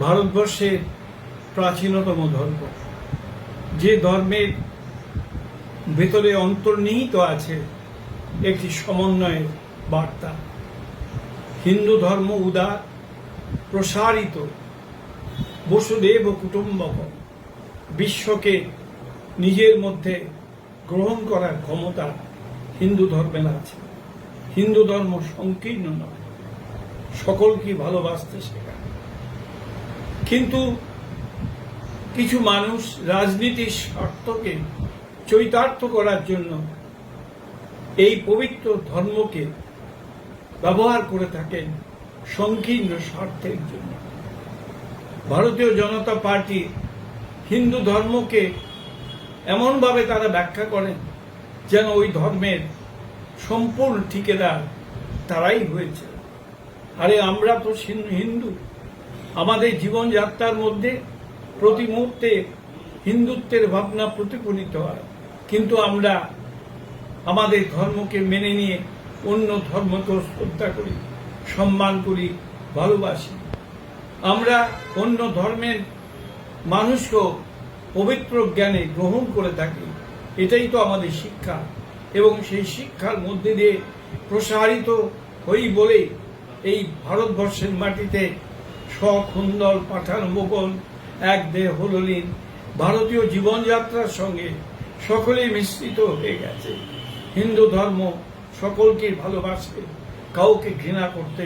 ভারতবর্ষের প্রাচীনতম ধর্ম। যে ধর্মের ভেতরে অন্তর্নিহিত আছে, একটি সমন্বয়ের বার্তা। হিন্দু ধর্ম উদার, প্রসারিত, বসুদেব কুটুম্বক, বিশ্বকে নিজের মধ্যে গ্রহণ করার ক্ষমতা হিন্দু ধর্মের আছে। হিন্দু ধর্ম সংকীর্ণ নয় সকলকে ভালোবাসতে শেখায়। কিন্তু কিছু মানুষ রাজনীতির স্বার্থকে চৈতার্থ করার জন্য এই পবিত্র ধর্মকে ব্যবহার করে থাকেন সংকীর্ণ স্বার্থের জন্য। ভারতীয় জনতা পার্টি হিন্দু ধর্মকে এমনভাবে তারা ব্যাখ্যা করেন যেন ওই ধর্মের সম্পূর্ণ ঠিকেদার তারাই হয়েছে। আরে আমরা তো হিন্দু। আমাদের জীবনযাত্রার মধ্যে প্রতি মুহূর্তে হিন্দুত্বের ভাবনা প্রতিফলিত হয়। কিন্তু আমরা আমাদের ধর্মকে মেনে নিয়ে অন্য ধর্মকেও শ্রদ্ধা করি, সম্মান করি, ভালোবাসি। আমরা অন্য ধর্মের মানুষকেও পবিত্র জ্ঞানে গ্রহণ করে থাকি। এটাই তো আমাদের শিক্ষা। এবং সেই শিক্ষার মধ্যে দিয়ে প্রসারিত হই বলে এই ভারতবর্ষের মাটিতে সখুন্দর পাঠান মোগল এক দেহ হললীন ভারতীয় জীবনযাত্রার সঙ্গে সকলেই মিশ্রিত হয়ে গেছে। হিন্দু ধর্ম সকলকে ভালোবাসে, কাউকে ঘৃণা করতে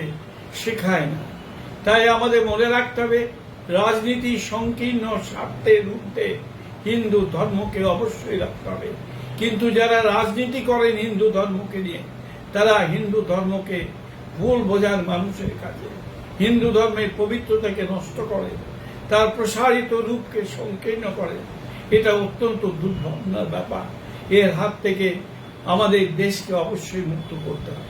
শেখায় না। তাই আমাদের মনে রাখতে হবে, রাজনীতি সংকীর্ণ স্বার্থের ঊর্ধ্বে হিন্দু ধর্মকে অবশ্যই রাখতে হবে। কিন্তু যারা রাজনীতি করেন হিন্দু ধর্মকে নিয়ে, তারা হিন্দু ধর্মকে ভুল বোঝার মানুষের কাছে হিন্দু ধর্মের পবিত্রতাকে নষ্ট করে, তার প্রসারিত রূপকে সংকীর্ণ করে। এটা অত্যন্ত দুর্ভাবনার ব্যাপার। এর হাত থেকে আমাদের দেশকে অবশ্যই মুক্ত করতে হবে।